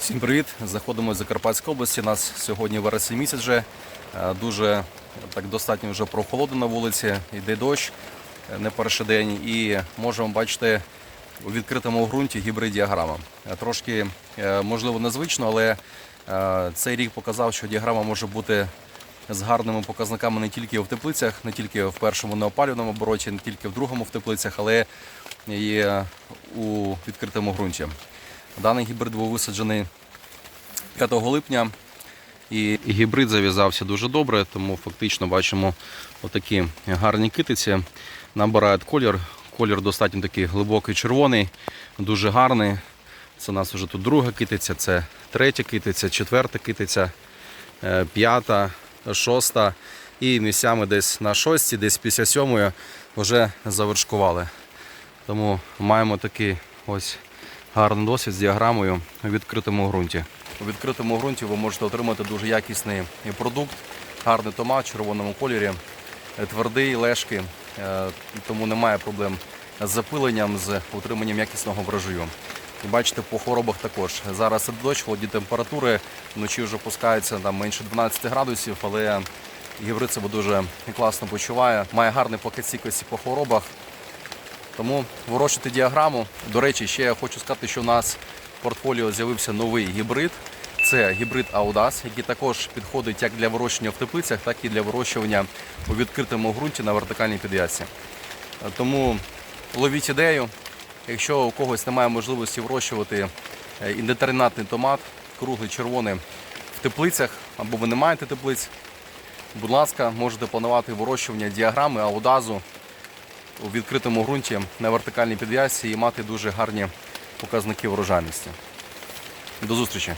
Всім привіт! Заходимо з Закарпатської області. Нас сьогодні вересень місяць вже. Е, Дуже так достатньо вже прохолодно на вулиці, йде дощ е, не перший день. І можемо бачити у відкритому ґрунті гібрид діаграма. Е, Трошки можливо незвично, але цей рік показав, що діаграма може бути з гарними показниками не тільки в теплицях, не тільки в першому неопалюваному обороті, не тільки в другому в теплицях, але і у відкритому ґрунті. Даний гібрид був висаджений 5 липня. І гібрид зав'язався дуже добре, тому фактично бачимо отакі гарні китиці. Набирають колір. Колір достатньо такий глибокий червоний, дуже гарний. Це у нас вже тут друга китиця, це третя китиця, четверта китиця, е, п'ята, шоста. І місцями десь на шостій, десь після сьомої вже завершкували. Тому маємо такий ось гарний досвід з діаграмою у відкритому ґрунті. У відкритому ґрунті ви можете отримати дуже якісний продукт, гарний томат в червоному кольорі, е, твердий, лежкий, е, тому немає проблем з запиленням, з утриманням якісного врожаю. І бачите, по хворобах також. Зараз іде дощ, холодні температури, вночі вже пускаються там менше 12 градусів, але гібрид себе дуже класно почуває. Має гарний пакет стійкості по хворобах. Тому вирощуйте діаграму. До речі, ще я хочу сказати, що у нас в портфоліо з'явився новий гібрид. Це гібрид Audas, який також підходить як для вирощування в теплицях, так і для вирощування у відкритому ґрунті на вертикальній підв'язці. Тому ловіть ідею. Якщо у когось немає можливості вирощувати е, індетеринатний томат, круглий червоний в теплицях, або ви не маєте теплиць, будь ласка, можете планувати вирощування діаграми аудазу у відкритому ґрунті на вертикальній підв'язці і мати дуже гарні показники врожайності. До зустрічі!